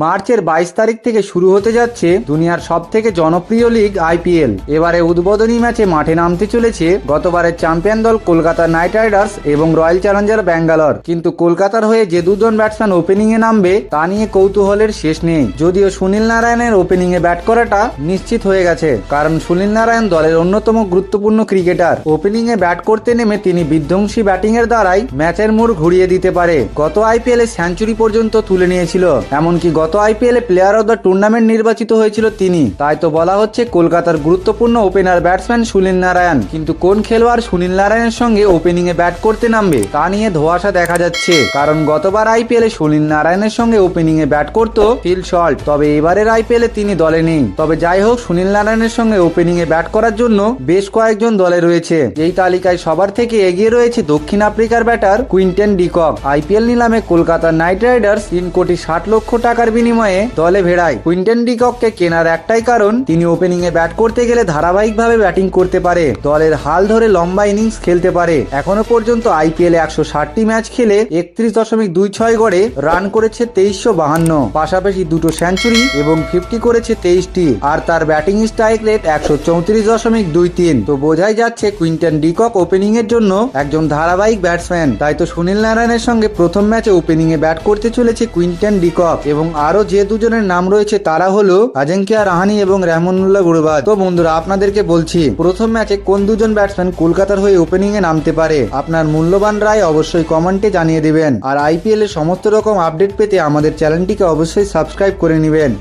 মার্চের বাইশ তারিখ থেকে শুরু হতে যাচ্ছে দুনিয়ার সব থেকে জনপ্রিয় লিগ আইপিএল। এবারে উদ্বোধনী ম্যাচে মাঠে নামতে চলেছে গতবারের চ্যাম্পিয়ন দল কলকাতা নাইট রাইডার্স এবং রয়্যাল চ্যালেঞ্জার ব্যাঙ্গালোর। কিন্তু কলকাতার হয়ে যে দুজন ব্যাটসম্যান ওপেনিং এ নামবে, তা নিয়ে কৌতূহলের শেষ নেই। যদিও সুনীল নারায়ণের ওপেনিং এ ব্যাট করাটা নিশ্চিত হয়ে গেছে, কারণ সুনীল নারায়ণ দলের অন্যতম গুরুত্বপূর্ণ ক্রিকেটার। ওপেনিং এ ব্যাট করতে নেমে তিনি বিধ্বংসী ব্যাটিং এর দ্বারাই ম্যাচের মোড় ঘুরিয়ে দিতে পারে। গত আইপিএল এ সেঞ্চুরি পর্যন্ত তুলে নিয়েছিল, এমনকি গত IPL player of the tournament নির্বাচিত হয়েছিল তিনি। তাই তো বলা হচ্ছে কলকাতার গুরুত্বপূর্ণ ওপেনার ব্যাটসম্যান সুনীল নারায়ণ। কিন্তু কোন খেলোয়াড় সুনীল নারায়ণের সঙ্গে ওপেনিং এ ব্যাট করতে নামবে, তা নিয়ে ধোয়াশা দেখা যাচ্ছে। কারণ গতবার আইপিএল সুনীল নারায়ণের সঙ্গে ওপেনিং এ ব্যাট করত ফিল শল্ট। তবে এবারের আইপিএল তিনি দলে নেই। তবে যাই হোক, সুনীল নারায়ণের সঙ্গে ওপেনিং এ ব্যাট করার জন্য বেশ কয়েকজন দলে রয়েছে। এই তালিকায় সবার থেকে এগিয়ে রয়েছে দক্ষিণ আফ্রিকার ব্যাটার কুইন্টেন ডিকক। আইপিএল নিলামে কলকাতা নাইট রাইডার্স তিন কোটি ষাট লক্ষ টাকার বিনিময়ে দলে ভেড়ায় কুইন্টেন ডিকককে কেনার একটাই কারণ, তিনি ওপেনিং এ ব্যাট করতে গেলে ধারাবাহিকভাবে ব্যাটিং করতে পারে। দলের হাল ধরে লম্বা ইনিংস খেলতে পারে। এখনও পর্যন্ত আইপিএল একশো ষাটটি ম্যাচ খেলে একত্রিশ দশমিক দুই ছয় গড়ে রান করেছে তেইশশো বাহান্ন। পাশাপাশি দুটো সেঞ্চুরি এবং ফিফটি করেছে তেইশটি। আর তার ব্যাটিং স্ট্রাইক রেট একশো চৌত্রিশ দশমিক দুই তিন। তো বোঝাই যাচ্ছে কুইন্টন ডিকক ওপেনিং এর জন্য একজন ধারাবাহিক ব্যাটসম্যান তাই তো সুনীল নারায়ণের সঙ্গে প্রথম ম্যাচে ওপেনিং এ ব্যাট করতে চলেছে কুইন্টন ডিকক এবং আরও যে দুজনের নাম রয়েছে তারা হলো আজিঙ্কিয়া রাহানি এবং রহমানুল্লাহ গুরবাজ তো বন্ধুরা, আপনাদেরকে বলছি, প্রথম ম্যাচে কোন দুজন ব্যাটসম্যান কলকাতার হয়ে ওপেনিং এ নামতে পারে? আপনার মূল্যবান রায় অবশ্যই কমেন্টে জানিয়ে দিবেন। আর আইপিএল এর সমস্ত রকম আপডেট পেতে আমাদের চ্যানেলটিকে অবশ্যই সাবস্ক্রাইব করে নেবেন।